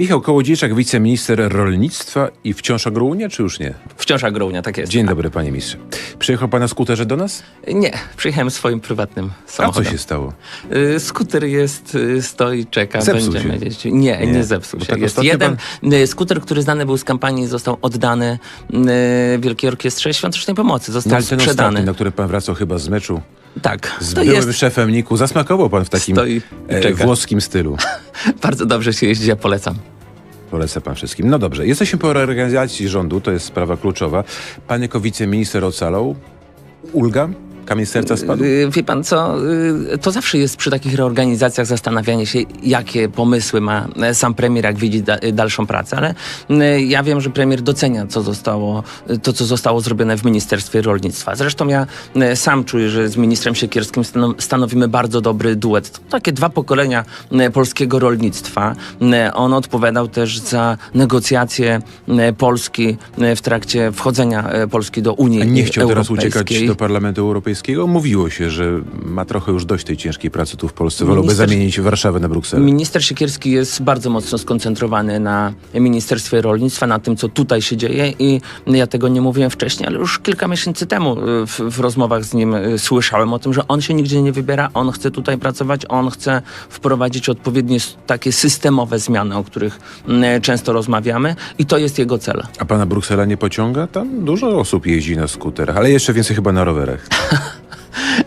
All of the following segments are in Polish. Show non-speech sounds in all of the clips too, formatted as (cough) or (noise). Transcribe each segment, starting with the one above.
Michał Kołodziejczak, wiceminister rolnictwa i wciąż Agrounia, czy już nie? Wciąż Agrounia, tak jest. Dzień dobry, panie ministrze. Przyjechał pan na skuterze do nas? Nie, przyjechałem swoim prywatnym A co samochodem. się stało? Y, Skuter jest, y, stoi, czeka. Zepsuł będziemy się. jeździć. Nie, nie, Nie. zepsuł Bo się. tak jest jeden y, skuter, który znany był z kampanii, został oddany y, Wielkiej Orkiestrze Świątecznej Pomocy. Został No, ale ten sprzedany. ostatni, na który pan wracał chyba z meczu Tak, z byłym jest. szefem Niku. Zasmakował pan w takim e, włoskim stylu. (laughs) Bardzo dobrze się jeździ, ja polecam. Polecę pan wszystkim. No dobrze, jesteśmy po reorganizacji rządu, to jest sprawa kluczowa. Pan jako wiceminister ocalał? Ulga? Kamień serca spadł? Y, Wie pan co, y, to zawsze jest przy takich reorganizacjach zastanawianie się, jakie pomysły ma e, sam premier, jak widzi da, y, dalszą pracę, ale y, ja wiem, że premier docenia co zostało, y, to, co zostało zrobione w Ministerstwie Rolnictwa. Zresztą ja y, sam czuję, że z ministrem Siekierskim stano- stanowimy bardzo dobry duet. To takie dwa pokolenia y, polskiego rolnictwa. Y, On odpowiadał też za negocjacje y, Polski y, w trakcie wchodzenia y, Polski do Unii A nie chciał teraz Europejskiej. uciekać do Parlamentu Europejskiego? Mówiło się, że ma trochę już dość tej ciężkiej pracy tu w Polsce. Wolałby Minister- zamienić Warszawę na Brukselę. Minister Siekierski jest bardzo mocno skoncentrowany na Ministerstwie Rolnictwa, na tym, co tutaj się dzieje i ja tego nie mówiłem wcześniej, ale już kilka miesięcy temu y, w, w rozmowach z nim y, słyszałem o tym, że on się nigdzie nie wybiera, on chce tutaj pracować, on chce wprowadzić odpowiednie takie systemowe zmiany, o których y, często rozmawiamy i to jest jego cel. A pana Bruksela nie pociąga? Tam dużo osób jeździ na skuterach, ale jeszcze więcej chyba na rowerach. (laughs)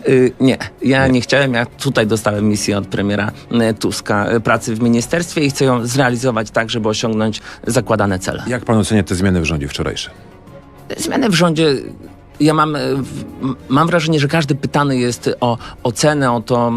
Y, Nie, ja nie chciałem. Ja tutaj dostałem misję od premiera y, Tuska y, pracy w ministerstwie i chcę ją zrealizować tak, żeby osiągnąć zakładane cele. Jak pan ocenia te zmiany w rządzie wczorajsze? Zmiany w rządzie. Ja mam, e, mam wrażenie, że każdy pytany jest o ocenę, o to,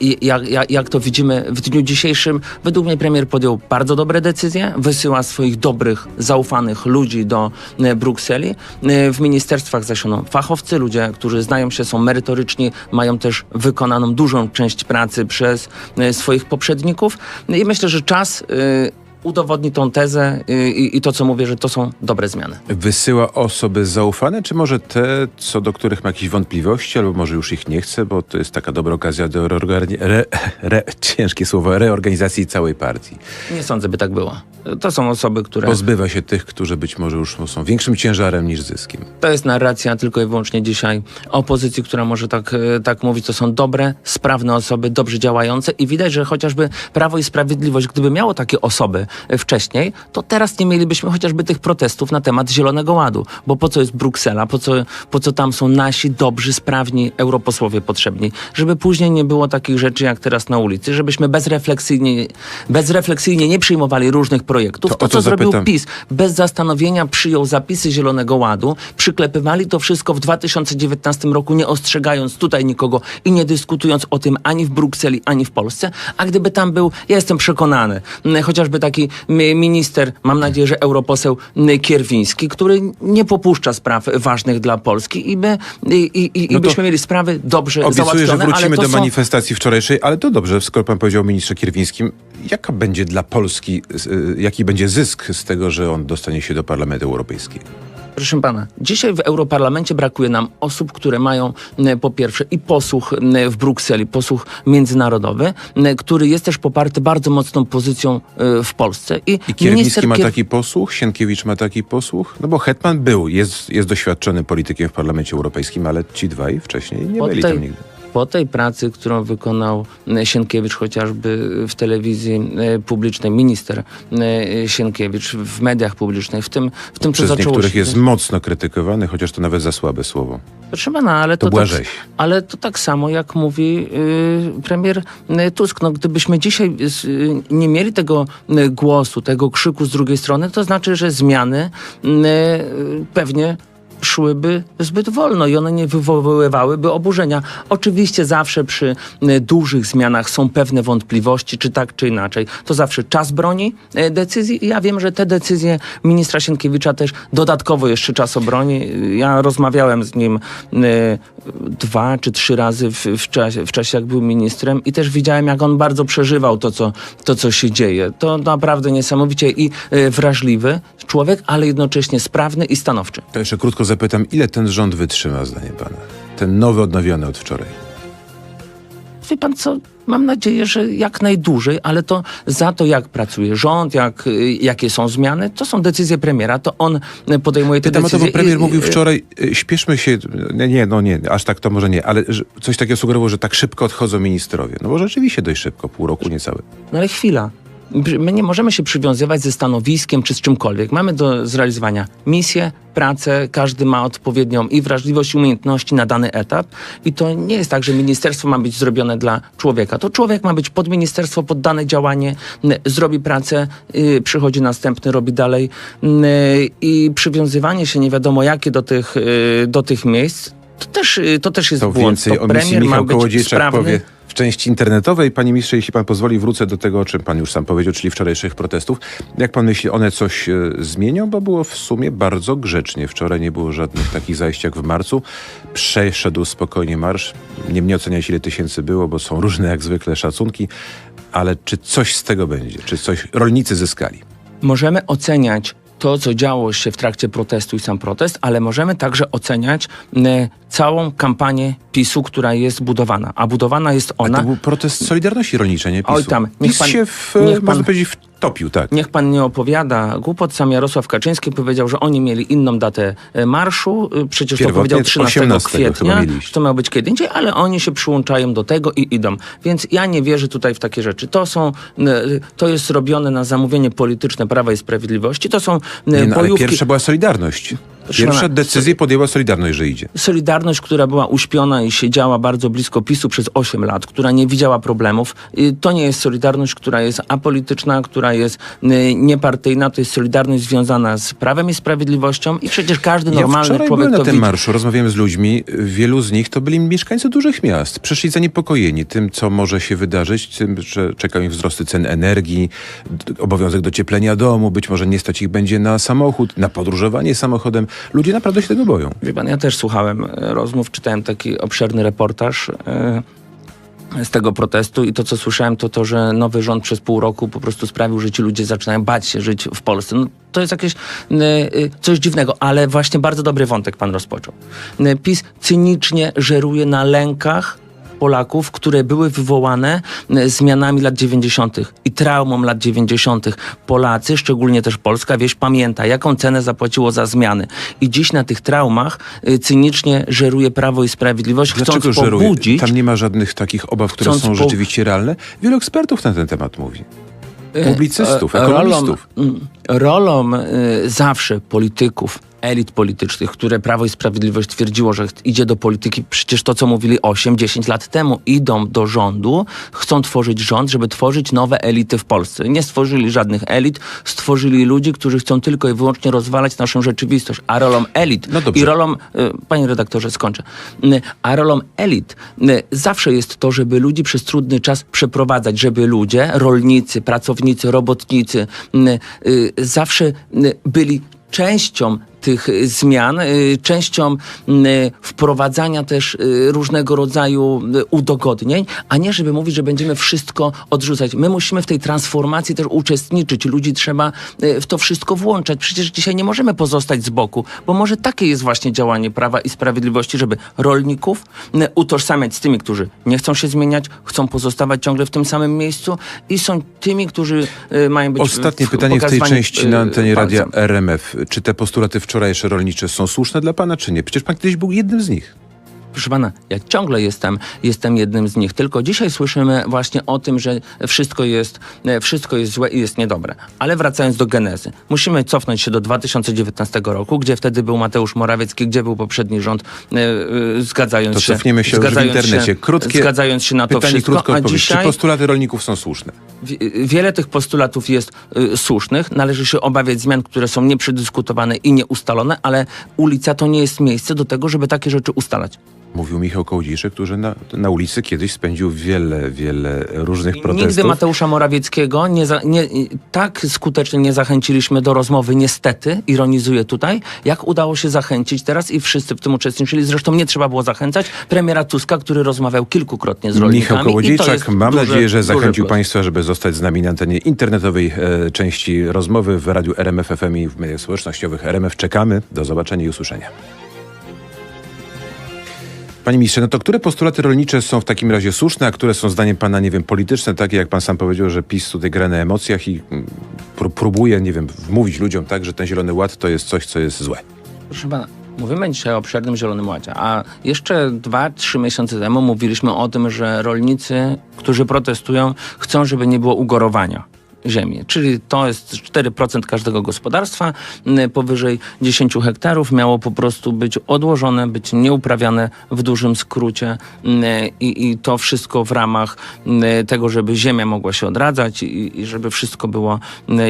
i- jak, jak, jak to widzimy w dniu dzisiejszym. Według mnie premier podjął bardzo dobre decyzje, wysyła swoich dobrych, zaufanych ludzi do e, Brukseli. E, W ministerstwach zasiono fachowcy, ludzie, którzy znają się, są merytoryczni, mają też wykonaną dużą część pracy przez e, swoich poprzedników. I myślę, że czas e, udowodni tą tezę e, i, i to, co mówię, że to są dobre zmiany. Wysyła osoby zaufane, czy może te, co do których ma jakieś wątpliwości, albo może już ich nie chce, bo to jest taka dobra okazja do reorgani- re, re, ciężkie słowo, reorganizacji całej partii. Nie sądzę, by tak było. To są osoby, które. Pozbywa się tych, którzy być może już są większym ciężarem niż zyskiem. To jest narracja tylko i wyłącznie dzisiaj opozycji, która może tak, e, tak mówić. To są dobre, sprawne osoby, dobrze działające i widać, że chociażby Prawo i Sprawiedliwość, gdyby miało takie osoby wcześniej, to teraz nie mielibyśmy chociażby tych protestów na temat Zielonego Ładu. Bo po co jest Bruksela? Po co, po co tam są nasi dobrzy, sprawni europosłowie potrzebni? Żeby później nie było takich rzeczy jak teraz na ulicy, żebyśmy bezrefleksyjnie, bezrefleksyjnie nie przyjmowali różnych projektów. To To, co zrobił. PiS, bez zastanowienia przyjął zapisy Zielonego Ładu, przyklepywali to wszystko w 2019 roku, nie ostrzegając tutaj nikogo i nie dyskutując o tym ani w Brukseli, ani w Polsce. A gdyby tam był, ja jestem przekonany, chociażby taki minister, mam nadzieję, że europoseł Kierwiński, który nie popuszcza spraw ważnych dla Polski i, by, i, i, i, No byśmy mieli sprawy dobrze Obiecuję, że załatwione, ale wrócimy do są... manifestacji wczorajszej, ale to dobrze, skoro pan powiedział o ministrze Kierwińskim, jaka będzie dla Polski, y, jaki będzie zysk z tego, że on dostanie się do Parlamentu Europejskiego? Proszę pana, dzisiaj w Europarlamencie brakuje nam osób, które mają m, po pierwsze i posłuch m, w Brukseli, posłuch międzynarodowy, m, który jest też poparty bardzo mocną pozycją w Polsce. I, I Kierwiński ma Kier- taki posłuch, Sienkiewicz ma taki posłuch? No bo Hetman był, jest, jest doświadczony politykiem w Parlamencie Europejskim, ale ci dwaj wcześniej nie byli tej- tam nigdy. Po tej pracy, którą wykonał m, Sienkiewicz chociażby w telewizji e, publicznej, minister e, Sienkiewicz w mediach publicznych, w tym, w tym co Przez zaczęło niektórych się... jest mocno krytykowany, chociaż to nawet za słabe słowo. Proszę pana, ale To to, tak, rzeź. ale to tak samo jak mówi y, premier y, Tusk. No, gdybyśmy dzisiaj y, nie mieli tego y, głosu, tego krzyku z drugiej strony, to znaczy, że zmiany y, y, pewnie szłyby zbyt wolno i one nie wywoływałyby oburzenia. Oczywiście zawsze przy y, dużych zmianach są pewne wątpliwości, czy tak, czy inaczej. To zawsze czas broni y, decyzji ja wiem, że te decyzje ministra Sienkiewicza też dodatkowo jeszcze czas obroni. Ja rozmawiałem z nim y, dwa czy trzy razy w, w, czasie, w czasie, jak był ministrem i też widziałem, jak on bardzo przeżywał to, co, to, co się dzieje. To naprawdę niesamowicie i wrażliwy człowiek, ale jednocześnie sprawny i stanowczy. To jeszcze krótko zapytam, ile ten rząd wytrzyma, zdaniem pana? Ten nowy, odnowiony od wczoraj. wie pan co, mam nadzieję, że jak najdłużej, ale to za to, jak pracuje rząd, jak, y, jakie są zmiany, to są decyzje premiera, to on y, podejmuje te Pytam o to, decyzje. bo premier i- mówił i- wczoraj, y, śpieszmy się, nie, nie, no nie, aż tak to może nie, ale coś takiego sugerowało, że tak szybko odchodzą ministrowie. No bo rzeczywiście dość szybko, pół roku niecałe. No ale chwila. My nie możemy się przywiązywać ze stanowiskiem czy z czymkolwiek. Mamy do zrealizowania misję, pracę, każdy ma odpowiednią i wrażliwość, i umiejętności na dany etap. I to nie jest tak, że ministerstwo ma być zrobione dla człowieka. To człowiek ma być pod ministerstwo, pod dane działanie, zrobi pracę, y, przychodzi następny, robi dalej. I przywiązywanie się nie wiadomo jakie do tych, y, do tych miejsc, to też, y, to też jest To błąd. więcej to premier ma być sprawny. powie części internetowej. Panie ministrze, jeśli pan pozwoli, wrócę do tego, o czym pan już sam powiedział, czyli wczorajszych protestów. Jak pan myśli, one coś e, zmienią? Bo było w sumie bardzo grzecznie. Wczoraj nie było żadnych takich zajść jak w marcu. Przeszedł spokojnie marsz. Nie mnie oceniać, ile tysięcy było, bo są różne jak zwykle szacunki. Ale czy coś z tego będzie? Czy coś rolnicy zyskali? Możemy oceniać to, co działo się w trakcie protestu i sam protest, ale możemy także oceniać e, całą kampanię PiSu, która jest budowana. A budowana jest ona. to był protest Solidarności Rolniczej, nie PiSu. Oj tam, niech PiS pan- się, w, niech pan- można powiedzieć, wtopił, tak. Niech pan nie opowiada głupot. Sam Jarosław Kaczyński powiedział, że oni mieli inną datę e, marszu. E, Przecież to powiedział 13 18 chyba kwietnia, to miało być kiedy indziej, ale oni się przyłączają do tego i idą. Więc ja nie wierzę tutaj w takie rzeczy. To są, to jest robione na zamówienie polityczne Prawa i Sprawiedliwości. To są Nie, no, ale bojówki. pierwsza była Solidarność. Pana, decyzję podjęła Solidarność, że idzie. Solidarność, która była uśpiona i siedziała bardzo blisko PiSu przez 8 lat, która nie widziała problemów, y, to nie jest Solidarność, która jest apolityczna, która jest y, niepartyjna, to jest Solidarność związana z Prawem i Sprawiedliwością i przecież każdy Ja normalny wczoraj człowiek byłem na tym marszu, rozmawiałem z ludźmi. Wielu z nich to byli mieszkańcy dużych miast. Przyszli zaniepokojeni tym, co może się wydarzyć, tym, że czekają ich wzrosty cen energii, obowiązek docieplenia domu, być może nie stać ich będzie na samochód, na podróżowanie samochodem. Ludzie naprawdę się tego boją. Wie pan, ja też słuchałem e, rozmów, czytałem taki obszerny reportaż e, z tego protestu i to, co słyszałem, to to, że nowy rząd przez pół roku po prostu sprawił, że ci ludzie zaczynają bać się żyć w Polsce. No, to jest jakieś e, coś dziwnego, ale właśnie bardzo dobry wątek pan rozpoczął. PiS cynicznie żeruje na lękach Polaków, które były wywołane e, zmianami lat 90. i traumą lat 90. Polacy, szczególnie też polska wieś, pamięta, jaką cenę zapłaciło za zmiany. I dziś na tych traumach e, cynicznie żeruje Prawo i Sprawiedliwość, Dlaczego chcąc żeruje? pobudzić... Tam nie ma żadnych takich obaw, które są po- rzeczywiście realne. Wielu ekspertów na ten temat mówi. Publicystów, e, ekonomistów. Rolą, mm, rolą e, zawsze polityków, elit politycznych, które Prawo i Sprawiedliwość twierdziło, że idzie do polityki, przecież to, co mówili 8-10 lat temu, idą do rządu, chcą tworzyć rząd, żeby tworzyć nowe elity w Polsce. Nie stworzyli żadnych elit, stworzyli ludzi, którzy chcą tylko i wyłącznie rozwalać naszą rzeczywistość. A rolą elit No i rolą, e, panie redaktorze, skończę, Mm, a rolą elit mm, zawsze jest to, żeby ludzi przez trudny czas przeprowadzać, żeby ludzie, rolnicy, pracownicy, robotnicy y, zawsze byli częścią tych y, zmian, y, częścią mm, wprowadzania też y, różnego rodzaju y, udogodnień, a nie żeby mówić, że będziemy wszystko odrzucać. My musimy w tej transformacji też uczestniczyć. Ludzi trzeba y, w to wszystko włączać. Przecież dzisiaj nie możemy pozostać z boku, bo może takie jest właśnie działanie Prawa i Sprawiedliwości, żeby rolników y, utożsamiać z tymi, którzy nie chcą się zmieniać, chcą pozostawać ciągle w tym samym miejscu i są tymi, którzy y, mają być Ostatnie w- pytanie w tej części y, na antenie radia. RMF. Czy te postulaty wczorajsze rolnicze są słuszne dla pana, czy nie? Przecież pan kiedyś był jednym z nich. Proszę pana, ja ciągle jestem, jestem jednym z nich. Tylko dzisiaj słyszymy właśnie o tym, że wszystko jest, e, wszystko jest złe i jest niedobre. Ale wracając do genezy. Musimy cofnąć się do 2019 roku, gdzie wtedy był Mateusz Morawiecki, gdzie był poprzedni rząd, e, zgadzając To się... cofniemy się już w zgadzając internecie. Krótkie zgadzając się na to pytanie, wszystko, krótko a dzisiaj... Czy postulaty rolników są słuszne? Wi- Wiele tych postulatów jest y, słusznych. Należy się obawiać zmian, które są nieprzedyskutowane i nieustalone, ale ulica to nie jest miejsce do tego, żeby takie rzeczy ustalać. Mówił Michał Kołodziejczyk, który na, na ulicy kiedyś spędził wiele, wiele różnych protestów. Nigdy Mateusza Morawieckiego nie, za, nie, tak skutecznie nie zachęciliśmy do rozmowy, niestety, ironizuję tutaj, jak udało się zachęcić teraz i wszyscy w tym uczestniczyli. Zresztą nie trzeba było zachęcać premiera Tuska, który rozmawiał kilkukrotnie z rolnikami. Michał Kołodziejczak, mam duży- nadzieję, że zachęcił. Państwa, żeby zostać z nami na antenie internetowej e, części rozmowy w radiu RMF FM i w mediach społecznościowych RMF. Czekamy. Do zobaczenia i usłyszenia. Panie ministrze, no to które postulaty rolnicze są w takim razie słuszne, a które są zdaniem pana, nie wiem, polityczne, takie jak pan sam powiedział, że PiS tutaj gra na emocjach i mm, pró- próbuje, nie wiem, wmówić ludziom tak, że ten Zielony Ład to jest coś, co jest złe. Proszę pana, mówimy dzisiaj o obszernym Zielonym Ładzie, a jeszcze dwa, trzy miesiące temu mówiliśmy o tym, że rolnicy, którzy protestują, chcą, żeby nie było ugorowania ziemi. Czyli to jest 4% każdego gospodarstwa powyżej 10 hektarów miało po prostu być odłożone, być nieuprawiane w dużym skrócie i, i to wszystko w ramach tego, żeby ziemia mogła się odradzać i, i żeby wszystko było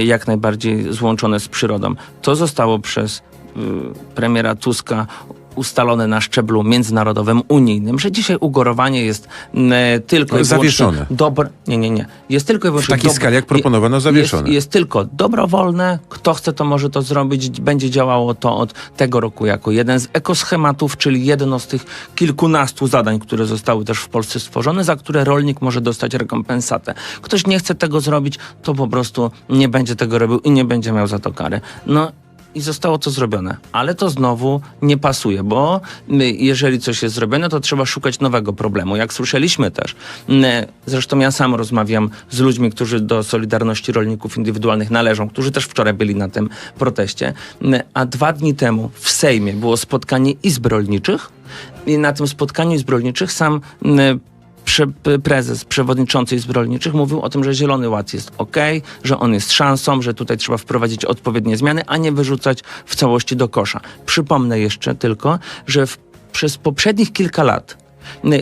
jak najbardziej złączone z przyrodą. To zostało przez y, premiera Tuska ustalone na szczeblu międzynarodowym, unijnym, że dzisiaj ugorowanie jest m, tylko No, i zawieszone. Dobre, nie, nie, nie. Jest tylko i W takiej skali, jak proponowano, zawieszone. jest, jest tylko dobrowolne. Kto chce, to może to zrobić. Będzie działało to od tego roku jako jeden z ekoschematów, czyli jedno z tych kilkunastu zadań, które zostały też w Polsce stworzone, za które rolnik może dostać rekompensatę. Ktoś nie chce tego zrobić, to po prostu nie będzie tego robił i nie będzie miał za to kary. No i zostało to zrobione. Ale to znowu nie pasuje, bo jeżeli coś jest zrobione, to trzeba szukać nowego problemu. Jak słyszeliśmy też, zresztą ja sam rozmawiam z ludźmi, którzy do Solidarności Rolników Indywidualnych należą, którzy też wczoraj byli na tym proteście, a dwa dni temu w Sejmie było spotkanie izb rolniczych i na tym spotkaniu izb rolniczych sam prze, prezes, przewodniczący Izb Rolniczych mówił o tym, że Zielony Ład jest ok, że on jest szansą, że tutaj trzeba wprowadzić odpowiednie zmiany, a nie wyrzucać w całości do kosza. Przypomnę jeszcze tylko, że w, przez poprzednich kilka lat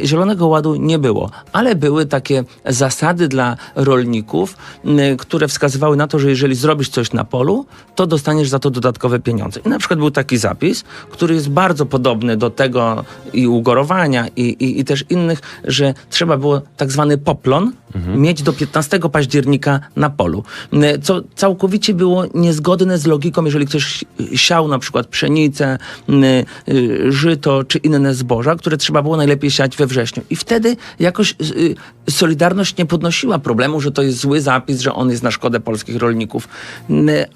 Zielonego Ładu nie było, ale były takie zasady dla rolników, n- które wskazywały na to, że jeżeli zrobisz coś na polu, to dostaniesz za to dodatkowe pieniądze. I na przykład był taki zapis, który jest bardzo podobny do tego i ugorowania i, i, i też innych, że trzeba było tak zwany poplon mieć do 15 października na polu, N- co całkowicie było niezgodne z logiką, jeżeli ktoś siał na przykład pszenicę, y, żyto czy inne zboża, które trzeba było najlepiej siać we wrześniu. I wtedy jakoś y, Solidarność nie podnosiła problemu, że to jest zły zapis, że on jest na szkodę polskich rolników.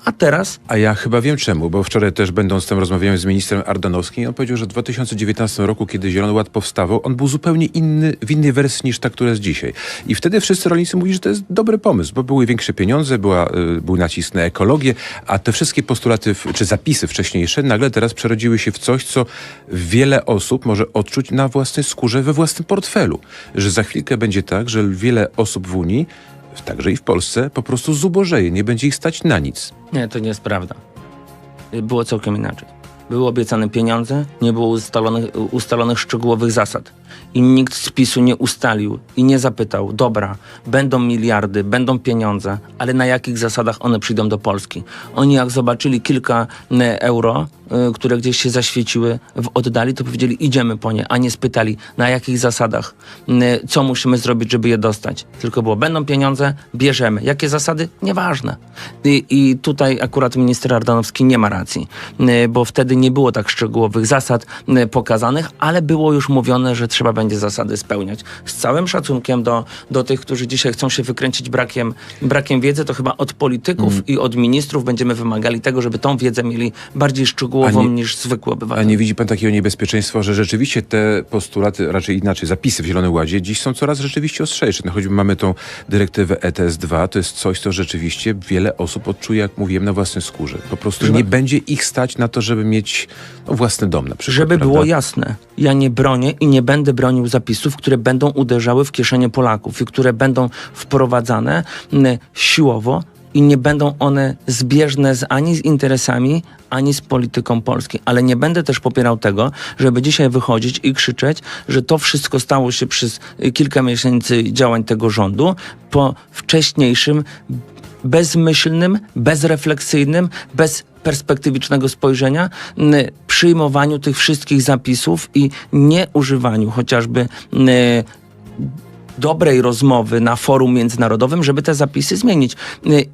A teraz A ja chyba wiem czemu, bo wczoraj też będąc tam rozmawiałem z ministrem Ardanowskim i on powiedział, że w 2019 roku, kiedy Zielony Ład powstawał, on był zupełnie inny, w innej wersji niż ta, która jest dzisiaj. I wtedy wszyscy rolnicy mówili, że to jest dobry pomysł, bo były większe pieniądze, była, y, był nacisk na ekologię, a te wszystkie postulaty, czy zapisy wcześniejsze nagle teraz przerodziły się w coś, co wiele osób może odczuć na własnej skórze, we własnym portfelu. Że za chwilkę będzie tak, że wiele osób w Unii, także i w Polsce, po prostu zubożeje, nie będzie ich stać na nic. Nie, to nie jest prawda. Było całkiem inaczej. Były obiecane pieniądze, nie było ustalonych, ustalonych szczegółowych zasad. I nikt z PiSu nie ustalił i nie zapytał, dobra, będą miliardy, będą pieniądze, ale na jakich zasadach one przyjdą do Polski? Oni jak zobaczyli kilka euro, y, które gdzieś się zaświeciły w oddali, to powiedzieli, idziemy po nie, a nie spytali, na jakich zasadach, co musimy zrobić, żeby je dostać. Tylko było, będą pieniądze, bierzemy. Jakie zasady? Nieważne. I, i tutaj akurat minister Ardanowski nie ma racji, bo wtedy nie było tak szczegółowych zasad y, pokazanych, ale było już mówione, że trzeba będzie zasady spełniać. Z całym szacunkiem do, do tych, którzy dzisiaj chcą się wykręcić brakiem, brakiem wiedzy, to chyba od polityków Mm. i od ministrów będziemy wymagali tego, żeby tą wiedzę mieli bardziej szczegółową A nie- niż zwykły A obywatel. nie widzi pan takiego niebezpieczeństwa, że rzeczywiście te postulaty, raczej inaczej, zapisy w Zielonym Ładzie dziś są coraz rzeczywiście ostrzejsze. No choćby mamy tą dyrektywę ETS-2, to jest coś, co rzeczywiście wiele osób odczuje, jak mówiłem, na własnej skórze. Po prostu nie będzie ich stać na to, żeby mieć no, własny dom na przykład. Żeby prawda? było jasne, ja nie bronię i nie będę bronił zapisów, które będą uderzały w kieszenie Polaków i które będą wprowadzane siłowo i nie będą one zbieżne z, ani z interesami, ani z polityką Polski. Ale nie będę też popierał tego, żeby dzisiaj wychodzić i krzyczeć, że to wszystko stało się przez kilka miesięcy działań tego rządu po wcześniejszym bezmyślnym, bezrefleksyjnym, bez perspektywicznego spojrzenia, przyjmowaniu tych wszystkich zapisów i nieużywaniu chociażby dobrej rozmowy na forum międzynarodowym, żeby te zapisy zmienić.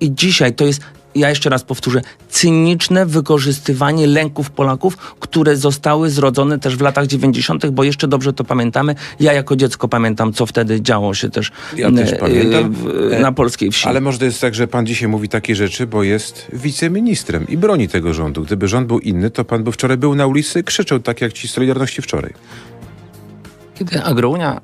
I dzisiaj to jest, ja jeszcze raz powtórzę, cyniczne wykorzystywanie lęków Polaków, które zostały zrodzone też w latach 90., bo jeszcze dobrze to pamiętamy. Ja jako dziecko pamiętam, co wtedy działo się też, Ja też y, pamiętam. w- E, na polskiej wsi. Ale może to jest tak, że pan dzisiaj mówi takie rzeczy, bo jest wiceministrem i broni tego rządu. Gdyby rząd był inny, to pan by wczoraj był na ulicy, krzyczał tak jak ci z Solidarności wczoraj. Kiedy Agrounia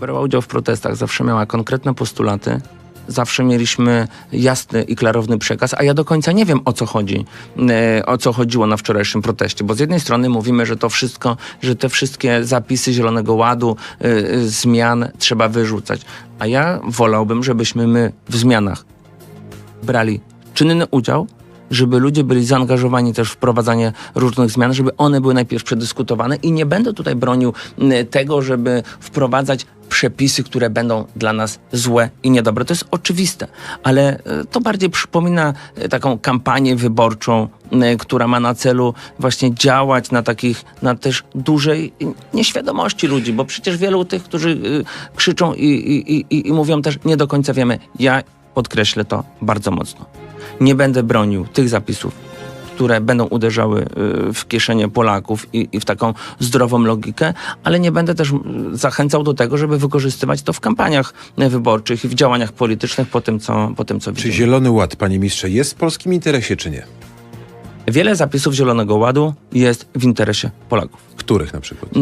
brała udział w protestach, zawsze miała konkretne postulaty, zawsze mieliśmy jasny i klarowny przekaz, a ja do końca nie wiem o co chodzi, e, o co chodziło na wczorajszym proteście, bo z jednej strony mówimy, że to wszystko, że te wszystkie zapisy Zielonego Ładu, e, e, zmian trzeba wyrzucać, a ja wolałbym, żebyśmy my w zmianach brali czynny udział, żeby ludzie byli zaangażowani też w wprowadzanie różnych zmian, żeby one były najpierw przedyskutowane i nie będę tutaj bronił tego, żeby wprowadzać przepisy, które będą dla nas złe i niedobre. To jest oczywiste, ale e, to bardziej przypomina e, taką kampanię wyborczą, m, która ma na celu właśnie działać na takich, na też dużej nieświadomości ludzi, bo przecież wielu tych, którzy krzyczą i, i, i, i mówią też nie do końca wiemy. Ja podkreślę to bardzo mocno. Nie będę bronił tych zapisów, które będą uderzały y, w kieszenie Polaków i, i w taką zdrową logikę, ale nie będę też zachęcał do tego, żeby wykorzystywać to w kampaniach y, wyborczych i w działaniach politycznych po tym, co, po tym, co Czy widzimy. Zielony Ład, panie ministrze, jest w polskim interesie, czy nie? Wiele zapisów Zielonego Ładu jest w interesie Polaków. Których na przykład?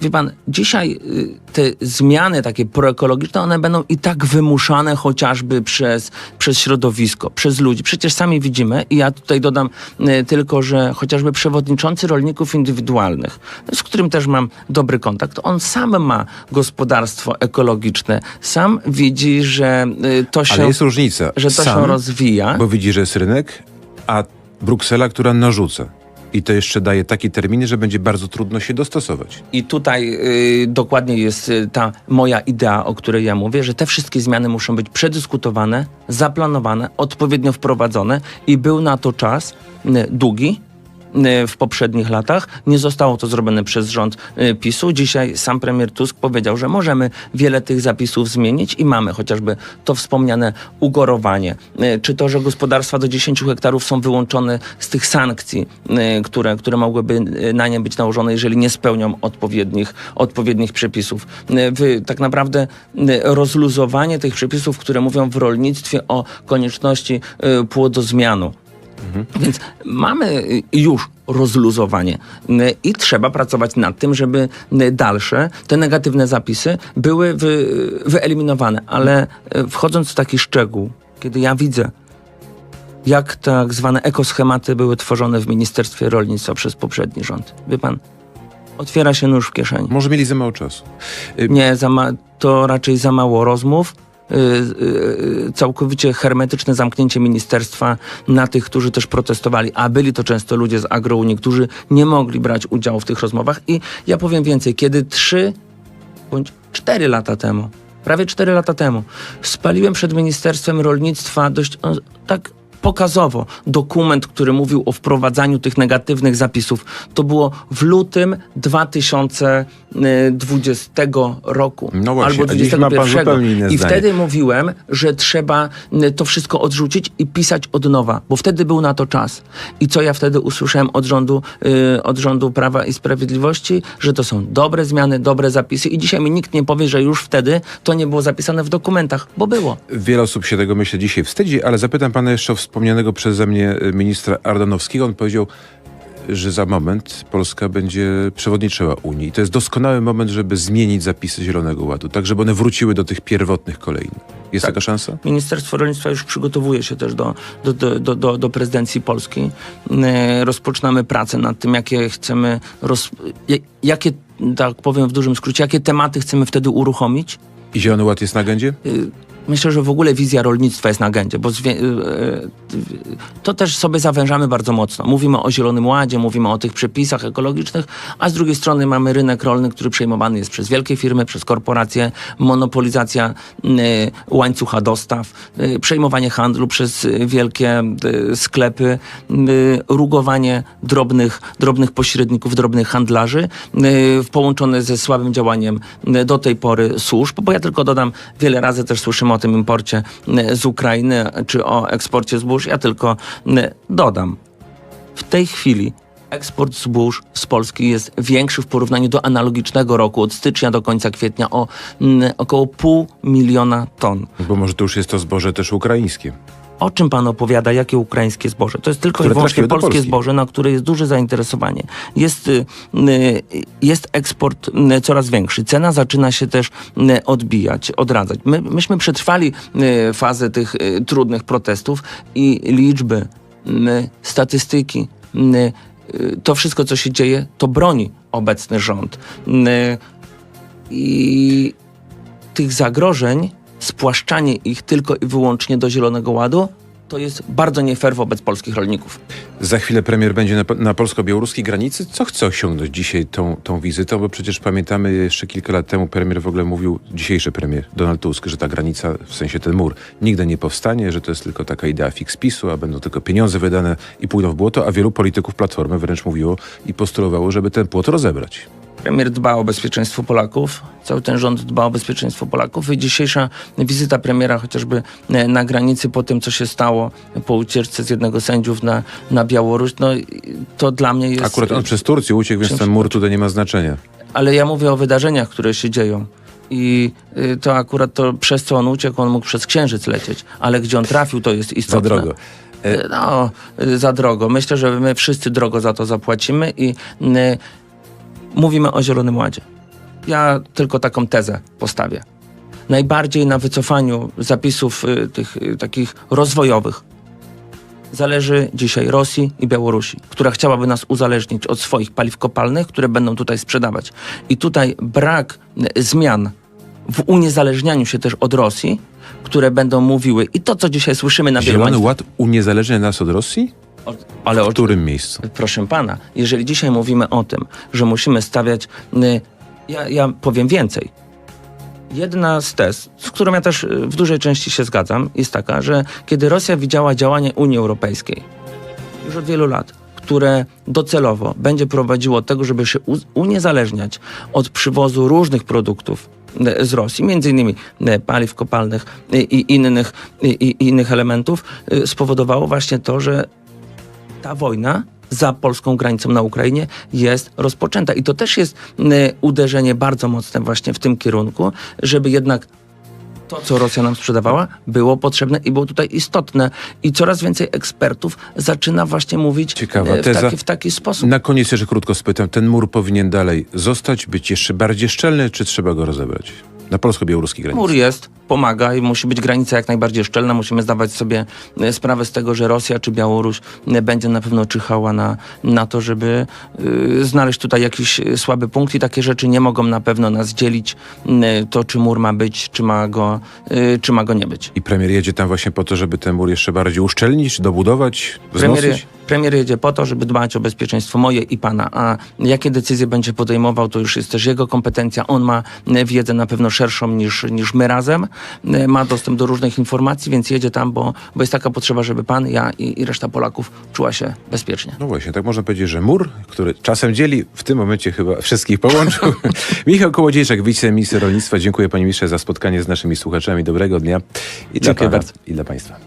Wie pan, dzisiaj y, te zmiany takie proekologiczne, one będą i tak wymuszane chociażby przez, przez środowisko, przez ludzi. Przecież sami widzimy, i ja tutaj dodam y, tylko, że chociażby przewodniczący rolników indywidualnych, z którym też mam dobry kontakt, on sam ma gospodarstwo ekologiczne, sam widzi, że y, to się, Ale jest różnica. że to Sam, się rozwija. Bo widzi, że jest rynek, a Bruksela, która narzuca. I to jeszcze daje takie terminy, że będzie bardzo trudno się dostosować. I tutaj y, dokładnie jest y, ta moja idea, o której ja mówię, że te wszystkie zmiany muszą być przedyskutowane, zaplanowane, odpowiednio wprowadzone i był na to czas y, długi. Y, W poprzednich latach nie zostało to zrobione przez rząd y, PiSu. Dzisiaj sam premier Tusk powiedział, że możemy wiele tych zapisów zmienić i mamy chociażby to wspomniane ugorowanie, y, czy to, że gospodarstwa do 10 hektarów są wyłączone z tych sankcji, które, które mogłyby na nie być nałożone, jeżeli nie spełnią odpowiednich, odpowiednich przepisów. Tak naprawdę rozluzowanie tych przepisów, które mówią w rolnictwie o konieczności y, płodozmianu. Więc mamy y, już rozluzowanie y, i trzeba pracować nad tym, żeby y, dalsze te negatywne zapisy były wy, wyeliminowane. Ale y, wchodząc w taki szczegół, kiedy ja widzę, jak tak zwane ekoschematy były tworzone w Ministerstwie Rolnictwa przez poprzedni rząd. Wie pan, otwiera się nóż w kieszeni. Może mieli za mało czasu. Nie, za ma- to raczej za mało rozmów. Y, y, całkowicie hermetyczne zamknięcie ministerstwa na tych, którzy też protestowali, a byli to często ludzie z agrounii, którzy nie mogli brać udziału w tych rozmowach. I ja powiem więcej, kiedy trzy bądź cztery lata temu, prawie cztery lata temu, spaliłem przed Ministerstwem Rolnictwa dość tak pokazowo dokument, który mówił o wprowadzaniu tych negatywnych zapisów. To było w lutym 2020 roku. No właśnie, albo a dziś ma pan 2021. zupełnie inne I zdanie. wtedy mówiłem, że trzeba to wszystko odrzucić i pisać od nowa, bo wtedy był na to czas. I co ja wtedy usłyszałem od rządu, y, od rządu Prawa i Sprawiedliwości, że to są dobre zmiany, dobre zapisy i dzisiaj mi nikt nie powie, że już wtedy to nie było zapisane w dokumentach, bo było. Wiele osób się tego, myślę, dzisiaj wstydzi, ale zapytam pana jeszcze o wspomnianego przeze mnie y, ministra Ardanowskiego. On powiedział, że za moment Polska będzie przewodniczyła Unii. I to jest doskonały moment, żeby zmienić zapisy Zielonego Ładu, tak żeby one wróciły do tych pierwotnych kolejnych. Jest taka szansa? Ministerstwo Rolnictwa już przygotowuje się też do, do, do, do, do, prezydencji Polski. E, Rozpoczynamy pracę nad tym, jakie chcemy, roz, ja- jakie, tak powiem w dużym skrócie, jakie tematy chcemy wtedy uruchomić. I Zielony Ład jest na agendzie? Myślę, że w ogóle wizja rolnictwa jest na agendzie, bo y, y, to też sobie zawężamy bardzo mocno. Mówimy o Zielonym Ładzie, mówimy o tych przepisach ekologicznych, a z drugiej strony mamy rynek rolny, który przejmowany jest przez wielkie firmy, przez korporacje, monopolizacja y, łańcucha dostaw, przejmowanie handlu przez wielkie sklepy, rugowanie drobnych, drobnych pośredników, drobnych handlarzy, połączone ze słabym działaniem do tej pory służb, bo ja tylko dodam, wiele razy też słyszymy o tym imporcie y, z Ukrainy, czy o eksporcie zbóż, ja tylko y, dodam. W tej chwili eksport zbóż z Polski jest większy w porównaniu do analogicznego roku, od stycznia do końca kwietnia, o około pół miliona ton. Bo może to już jest to zboże też ukraińskie. O czym pan opowiada? Jakie ukraińskie zboże? To jest tylko i wyłącznie polskie Polski. zboże, na które jest duże zainteresowanie. Jest, y, y, jest eksport y, coraz większy. Cena zaczyna się też odbijać, odradzać. My, myśmy przetrwali fazę tych trudnych protestów i liczby, statystyki, to wszystko, co się dzieje, to broni obecny rząd. I tych zagrożeń, spłaszczanie ich tylko i wyłącznie do Zielonego Ładu, to jest bardzo nie fair wobec polskich rolników. Za chwilę premier będzie na, na polsko-białoruskiej granicy. Co chce osiągnąć dzisiaj tą, tą wizytą? Bo przecież pamiętamy jeszcze kilka lat temu premier w ogóle mówił, dzisiejszy premier Donald Tusk, że ta granica, w sensie ten mur, nigdy nie powstanie, że to jest tylko taka idea fix PiSu, a będą tylko pieniądze wydane i pójdą w błoto, a wielu polityków Platformy wręcz mówiło i postulowało, żeby ten płot rozebrać. Premier dba o bezpieczeństwo Polaków, cały ten rząd dba o bezpieczeństwo Polaków i dzisiejsza wizyta premiera chociażby e, na granicy po tym, co się stało po ucieczce z jednego z sędziów na, na Białoruś, no to dla mnie jest... Akurat on przez Turcję uciekł, więc ten mur tutaj nie ma znaczenia. ale ja mówię o wydarzeniach, które się dzieją. I y, to akurat to przez co on uciekł, on mógł przez księżyc lecieć, ale gdzie on trafił, to jest Za istotne. drogo. Y, No, za drogo. Myślę, że my wszyscy drogo za to zapłacimy i y, mówimy o Zielonym Ładzie. Ja tylko taką tezę postawię. Najbardziej na wycofaniu zapisów y, tych y, takich rozwojowych zależy dzisiaj Rosji i Białorusi, która chciałaby nas uzależnić od swoich paliw kopalnych, które będą tutaj sprzedawać. I tutaj brak y, zmian w uniezależnianiu się też od Rosji, które będą mówiły i to, co dzisiaj słyszymy na wielu Zielony Ład uniezależnia nas od Rosji? O- ale W o, którym miejscu? Proszę pana, jeżeli dzisiaj mówimy o tym, że musimy stawiać. y, Ja, ja powiem więcej. Jedna z tez, z którą ja też y, w dużej części się zgadzam, jest taka, że kiedy Rosja widziała działanie Unii Europejskiej już od wielu lat, które docelowo będzie prowadziło do tego, żeby się uniezależniać od przywozu różnych produktów y, z Rosji, między innymi paliw kopalnych i innych, i, innych elementów, spowodowało właśnie to, że ta wojna za polską granicą na Ukrainie jest rozpoczęta. I to też jest uderzenie bardzo mocne właśnie w tym kierunku, żeby jednak to, co Rosja nam sprzedawała, było potrzebne i było tutaj istotne. I coraz więcej ekspertów zaczyna właśnie mówić Ciekawa e, w teza. taki, w taki sposób. Na koniec jeszcze krótko spytam, ten mur powinien dalej zostać, być jeszcze bardziej szczelny, czy trzeba go rozebrać? Na polsko-białoruskiej granicy. Mur jest, pomaga i musi być granica jak najbardziej szczelna. Musimy zdawać sobie e, sprawę z tego, że Rosja czy Białoruś e, będzie na pewno czyhała na, na to, żeby y, znaleźć tutaj jakiś słaby punkt i takie rzeczy nie mogą na pewno nas dzielić. y, to, czy mur ma być, czy ma go, y, czy ma go nie być. I premier jedzie tam właśnie po to, żeby ten mur jeszcze bardziej uszczelnić, dobudować? Premier, premier jedzie po to, żeby dbać o bezpieczeństwo moje i pana, a jakie decyzje będzie podejmował, to już jest też jego kompetencja. On ma wiedzę na pewno szerszą niż, niż my razem, ma dostęp do różnych informacji, więc jedzie tam, bo, bo jest taka potrzeba, żeby pan, ja i, i reszta Polaków czuła się bezpiecznie. No właśnie, tak można powiedzieć, że mur, który czasem dzieli, w tym momencie chyba wszystkich połączył. (laughs) Michał Kołodziejczak, wiceminister rolnictwa. Dziękuję panie ministrze za spotkanie z naszymi słuchaczami. Dobrego dnia i dla Dziękuję pana, bardzo. i dla państwa.